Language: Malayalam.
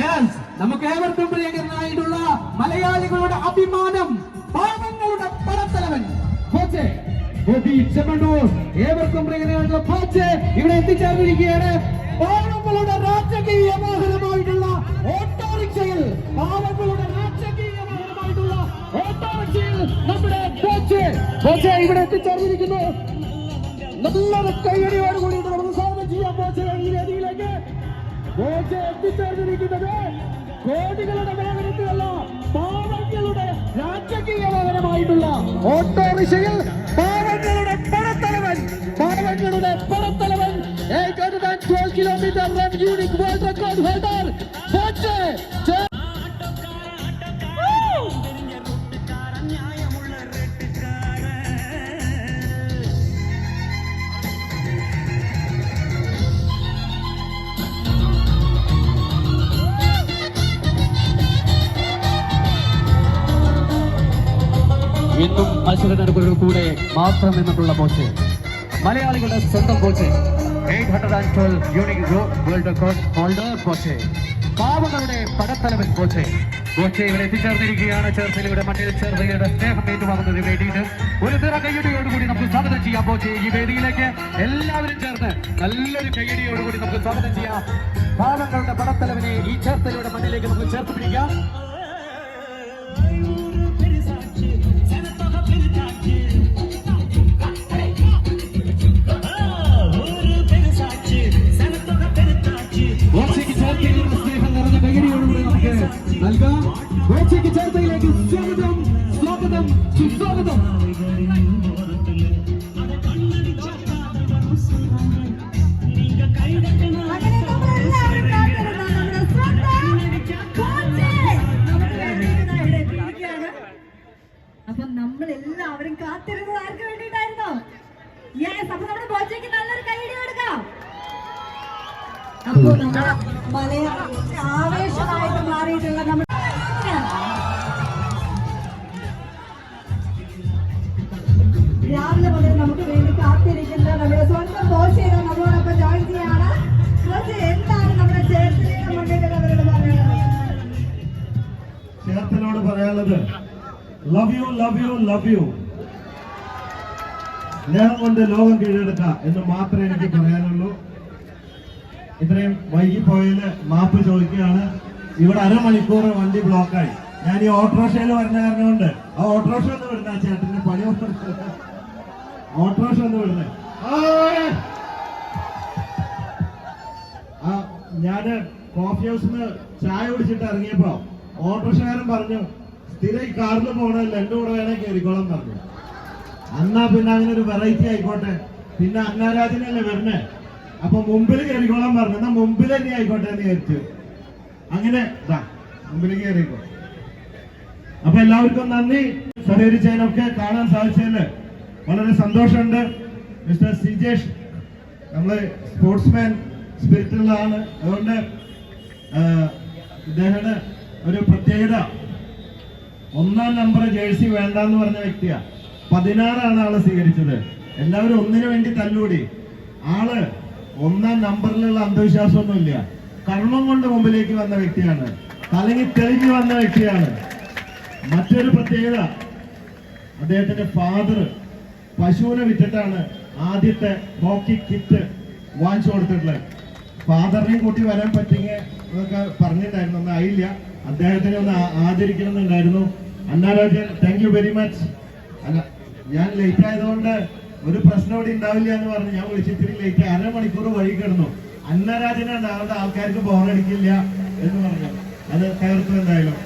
യെസ് നമുക്ക് ഏവർക്കും പ്രിയങ്കരനായിട്ടുള്ള മലയാളികളുടെ അഭിമാനം പാവങ്ങളുടെ പടത്തലവൻ. കോച്ച് ഗോപി ചെമ്മണ്ണൂർ. ഏവർക്കും പ്രിയങ്കരനായിട്ടുള്ള കോച്ച് ഇവിടെ എത്തിച്ചേർന്നിരിക്കുകയാണ്. പാവങ്ങളുടെ രാജകീയ വാഹനമായിട്ടുള്ള ഓട്ടോറിക്ഷയിൽ. പാവങ്ങളുടെ രാജകീയ വാഹനമായിട്ടുള്ള ഓട്ടോറിക്ഷയിൽ നമ്മുടെ കോച്ച് കോച്ച് ഇവിടെ എത്തിച്ചേർന്നിരിക്കുന്നു. നല്ലൊരു കൈയടിയോടുകൂടി നമുക്ക് സ്വാഗതം ചെയ്യാൻ കോച്ച് ഈ വേദിയിലേക്ക് കോച്ച് എത്തിച്ചേർന്നിരിക്കുന്നത് കോടികളുടെ വാഹനത്തിലല്ല പാവങ്ങളുടെ രാജകീയ വാഹനമായിട്ടുള്ള ഓട്ടോറിക്ഷയിൽ പാവങ്ങളുടെ പണത്തലവൻ പാവങ്ങളുടെ പടത്തലവൻ 812 kilometre run unique world record holder ഇന്നും മത്സരത്തിനൊരു കൂടെ മാത്രം എന്നുള്ള കോച്ച്. മലയാളികളുടെ സ്വന്തം coach. Eight hundred and twelve unique world record holder coach. പാവങ്ങളുടെ പടത്തലവൻ കോച്ച്. കോച്ച് ഇവിടെ എത്തിച്ചേർന്നിരിക്കുകയാണ്. ചേർത്തലയുടെ മണ്ണിൽ ചേർത്തലയുടെ സ്നേഹം ഏറ്റുവാങ്ങുന്നതിന് വേണ്ടിയിട്ട് ഒരു നിറ കയ്യടിയോടുകൂടി നമുക്ക് സ്വാഗതം ചെയ്യാം കോച്ച്. ഈ വേദിയിലേക്ക് എല്ലാവരും ചേർന്ന് നല്ലൊരു കയ്യടിയോടുകൂടി നമുക്ക് സ്വാഗതം ചെയ്യാം. പാവങ്ങളുടെ പടത്തലവനെ ഈ ചേർത്തലയുടെ മണ്ണിലേക്ക് നമുക്ക് ചേർത്ത് പിടിക്കാം. ഇവിടെ സുസ്വാഗതം. അപ്പൊ നമ്മൾ എല്ലാവരും കാത്തിരുന്നത് ആർക്ക് വേണ്ടിയിട്ടായിരുന്നോ? യെസ് അപ്പൊ നമ്മുടെ നല്ലൊരു കൈയടി കൊടുക്കാം. അപ്പൊ മലയാളത്തിന്റെ ആവേശമായിട്ട് മാറിയിട്ടുള്ള ചേർത്തനോട് love you love you love you സ്നേഹം കൊണ്ട് ലോകം കീഴടക്കാം എന്ന് മാത്രമേ എനിക്ക് പറയാനുള്ളൂ. ഇത്രയും വൈകിപ്പോയതിൽ മാപ്പ് ചോദിക്കുകയാണ്. ഇവിടെ അരമണിക്കൂർ വണ്ടി ബ്ലോക്കായി. ഞാൻ ഈ ഓട്ടോറിക്ഷയിൽ വരുന്ന കാരണം കൊണ്ട് ആ ഓട്ടോറിക്ഷ ഒന്ന് വിടുന്ന ചേട്ടന് പണി ഓട്ടോറിക്ഷ ഒന്ന് വിടുന്നേ. ആ ഞാൻ കോഫി ഹൗസിൽ നിന്ന് ചായ കുടിച്ചിട്ട് ഇറങ്ങിയപ്പോ ഓട്ടോറിക്ഷക്കാരൻ പറഞ്ഞു സ്ഥിരം ഈ കാറിൽ പോകണമല്ലോ എന്റെ കൂടെ വേണേ കയറിക്കോളം പറഞ്ഞു. അന്നാ പിന്നെ അങ്ങനെ ഒരു വെറൈറ്റി ആയിക്കോട്ടെ. പിന്നെ അന്നാരാജനല്ലേ വരണേ? അപ്പൊ മുമ്പിൽ കയറിക്കോളാൻ പറഞ്ഞു. എന്നാ മുമ്പിൽ തന്നെ ആയിക്കോട്ടെ എന്ന് വിചാരിച്ചു. അങ്ങനെ മുമ്പിൽ കയറിക്കോ അപ്പൊ എല്ലാവർക്കും നന്ദി. സഹകരിച്ചതിനൊക്കെ കാണാൻ സാധിച്ചതിൽ വളരെ സന്തോഷമുണ്ട്. മിസ്റ്റർ സിജേഷ് നമ്മൾ സ്പോർട്സ്മാൻ സ്പിരിറ്റുള്ളതാണ് അതുകൊണ്ട് ഇദ്ദേഹത്തിന് ഒരു പ്രത്യേകത. ഒന്നാം നമ്പർ ജേഴ്സി വേണ്ടെന്ന് പറഞ്ഞ വ്യക്തിയാ. പതിനാറാണ് ആൾ സ്വീകരിച്ചത്. എല്ലാവരും ഒന്നിനു വേണ്ടി തല്ലൂടി. ആൾ ഒന്നാം നമ്പറിലുള്ള അന്ധവിശ്വാസമൊന്നുമില്ല. കർമ്മം കൊണ്ട് മുമ്പിലേക്ക് വന്ന വ്യക്തിയാണ്. തലങ്ങി തെളിഞ്ഞു വന്ന വ്യക്തിയാണ്. മറ്റൊരു പ്രത്യേകത അദ്ദേഹത്തിന്റെ ഫാദർ പശുവിനെ വിറ്റിട്ടാണ് ആദ്യത്തെ ഹോക്കി കിറ്റ് വാങ്ങിച്ചു കൊടുത്തിട്ടുള്ളത്. ഫാദറിനെയും കൂട്ടി വരാൻ പറ്റിയ അതൊക്കെ പറഞ്ഞിട്ടുണ്ടായിരുന്നു ഒന്നും അദ്ദേഹത്തിനെ ഒന്ന് ആദരിക്കണം ആദരിക്കണമെന്നുണ്ടായിരുന്നു. Annarajan thank you very much അല്ല ഞാൻ ലേറ്റ് ആയതുകൊണ്ട് ഒരു പ്രശ്നം ഇവിടെ ഉണ്ടാവില്ല എന്ന് പറഞ്ഞു ഞാൻ വിളിച്ചിത്തിരി ലേറ്റ് അരമണിക്കൂർ വഴി കിടന്നു. അന്നരാജനാണ് അവരുടെ ആൾക്കാർക്ക് ബോറടിക്കില്ല എന്ന് പറഞ്ഞു. അത് തകർത്തു എന്തായാലും.